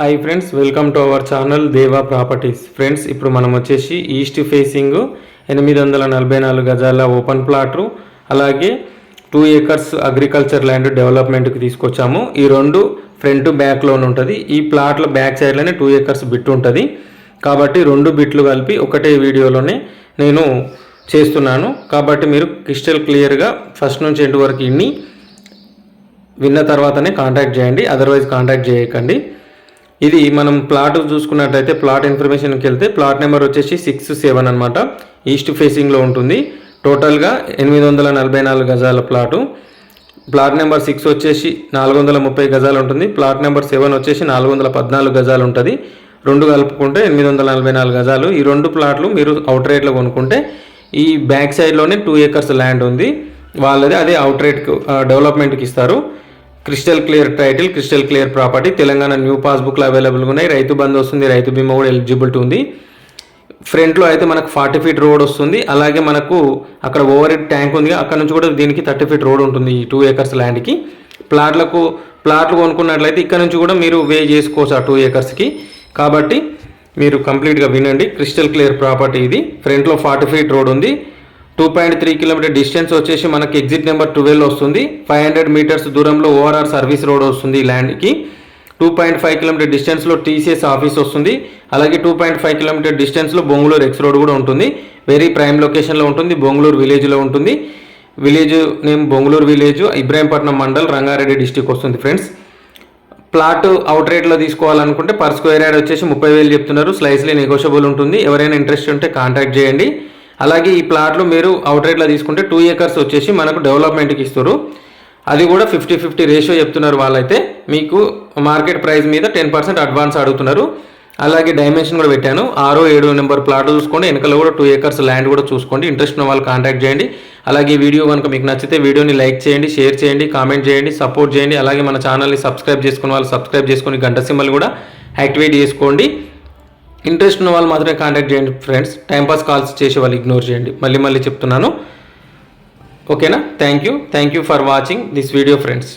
Hi friends welcome to our channel Deva properties friends ఇప్పుడు మనం వచ్చేసి ఈస్ట్ ఫేసింగ్ ఎనిమిది వందల నలభై నాలుగు గజాల ఓపెన్ ప్లాటు అలాగే టూ ఏకర్స్ అగ్రికల్చర్ ల్యాండ్ డెవలప్మెంట్కి తీసుకొచ్చాము. ఈ రెండు ఫ్రంట్ బ్యాక్లోనే ఉంటుంది. ఈ ప్లాట్ల బ్యాక్ సైడ్లోనే టూ ఏకర్స్ బిట్ ఉంటుంది. కాబట్టి రెండు బిట్లు కలిపి ఒకటే వీడియోలోనే నేను చేస్తున్నాను. కాబట్టి మీరు క్రిస్టల్ క్లియర్గా ఫస్ట్ నుంచి ఎండ్ వరకు ఇన్ని విన్న తర్వాతనే కాంటాక్ట్ చేయండి. అదర్వైజ్ కాంటాక్ట్ చేయకండి. ఇది మనం ప్లాట్ చూసుకున్నట్టయితే ప్లాట్ ఇన్ఫర్మేషన్కి వెళ్తే ప్లాట్ నెంబర్ వచ్చేసి సిక్స్ సెవెన్ అనమాట ఈస్ట్ ఫేసింగ్లో ఉంటుంది. టోటల్గా ఎనిమిది వందల నలభై నాలుగు గజాల ప్లాటు ప్లాట్ నెంబర్ సిక్స్ వచ్చేసి నాలుగు వందల ముప్పై గజాలు ఉంటుంది. ప్లాట్ నెంబర్ సెవెన్ వచ్చేసి నాలుగు వందల పద్నాలుగు గజాలు ఉంటుంది. రెండు కలుపుకుంటే ఎనిమిది వందల నలభై నాలుగు గజాలు. ఈ రెండు ప్లాట్లు మీరు అవుట్ రేట్లో కొనుక్కుంటే ఈ బ్యాక్ సైడ్లోనే టూ ఏకర్స్ ల్యాండ్ ఉంది. వాళ్ళది అదే అవుట్ రేట్ డెవలప్మెంట్కి ఇస్తారు. Crystal clear title crystal clear property Telangana new పాస్బుక్లు అవైలబుల్గా ఉన్నాయి. రైతు బంధు వస్తుంది. రైతు బీమా కూడా ఎలిజిబిలిటీ ఉంది. ఫ్రంట్లో అయితే మనకు ఫార్టీ ఫీట్ రోడ్ వస్తుంది. అలాగే మనకు అక్కడ ఓవర్ హెడ్ ట్యాంక్ ఉంది. అక్కడ నుంచి కూడా దీనికి థర్టీ ఫీట్ రోడ్ ఉంటుంది ఈ టూ ఏకర్స్ ల్యాండ్కి ప్లాట్లకు ప్లాట్లు కొనుక్కున్నట్లయితే ఇక్కడ నుంచి కూడా మీరు వే చేసుకోవచ్చు ఆ టూ ఏకర్స్కి కాబట్టి మీరు కంప్లీట్గా వినండి. క్రిస్టల్ క్లియర్ ప్రాపర్టీ ఇది. ఫ్రంట్లో ఫార్టీ ఫీట్ రోడ్ ఉంది. Two point three kilometre distance వచ్చేసి మనకి ఎగ్జిట్ నెంబర్ ట్వెల్వ్ వస్తుంది. ఫైవ్ హండ్రెడ్ మీటర్స్ దూరంలో ఓఆర్ఆర్ సర్వీస్ రోడ్ వస్తుంది ఈ ల్యాండ్కి టూ పాయింట్ ఫైవ్ కిలోమీటర్ డిస్టెన్స్లో టీసీఎస్ ఆఫీస్ వస్తుంది. అలాగే టూ పాయింట్ ఫైవ్ కిలోమీటర్ డిస్టెన్స్లో బొంగళూరు ఎక్స్ రోడ్ కూడా ఉంటుంది. వెరీ ప్రైమ్ లొకేషన్లో ఉంటుంది. బొంగళూరు విలేజ్లో ఉంటుంది. Village name Bongaluru village Ibrahimpatnam mandal Rangareddy district వస్తుంది ఫ్రెండ్స్ ప్లాట్ అవుట్ రేట్లో తీసుకోవాలనుకుంటే పర్ స్క్వేర్ యార్డ్ వచ్చేసి ముప్పై వేలు చెప్తున్నారు. స్లైస్లీ నెగోషియబుల్ ఉంటుంది. ఎవరైనా ఇంట్రెస్ట్ ఉంటే కాంటాక్ట్ చేయండి. అలాగే ఈ ప్లాట్లు మీరు అవుట్ రేట్లో తీసుకుంటే టూ ఏకర్స్ వచ్చేసి మనకు డెవలప్మెంట్కి ఇస్తారు. అది కూడా ఫిఫ్టీ ఫిఫ్టీ రేషియో చెప్తున్నారు వాళ్ళైతే. మీకు మార్కెట్ ప్రైస్ మీద టెన్ పర్సెంట్ అడ్వాన్స్ అడుగుతున్నారు. అలాగే డైమెన్షన్ కూడా పెట్టాను. ఆరో ఏడు నెంబర్ ప్లాట్ చూసుకోండి. వెనకాల కూడా టూ ఏకర్స్ ల్యాండ్ కూడా చూసుకోండి. ఇంట్రెస్ట్ ఉన్న వాళ్ళు కాంటాక్ట్ చేయండి. అలాగే వీడియో కనుక మీకు నచ్చితే వీడియోని లైక్ చేయండి షేర్ చేయండి కామెంట్ చేయండి సపోర్ట్ చేయండి. అలాగే మన ఛానల్ని సబ్స్క్రైబ్ చేసుకున్న వాళ్ళు సబ్స్క్రైబ్ చేసుకొని గంట సింబల్ కూడా యాక్టివేట్ చేసుకోండి. ఇంట్రెస్ట్ ఉన్న వాళ్ళు మాత్రమే కాంటాక్ట్ చేయండి ఫ్రెండ్స్ టైంపాస్ కాల్స్ చేసే వాళ్ళు ఇగ్నోర్ చేయండి. మళ్ళీ మళ్ళీ చెప్తున్నాను. ఓకేనా thank you thank you for watching this video friends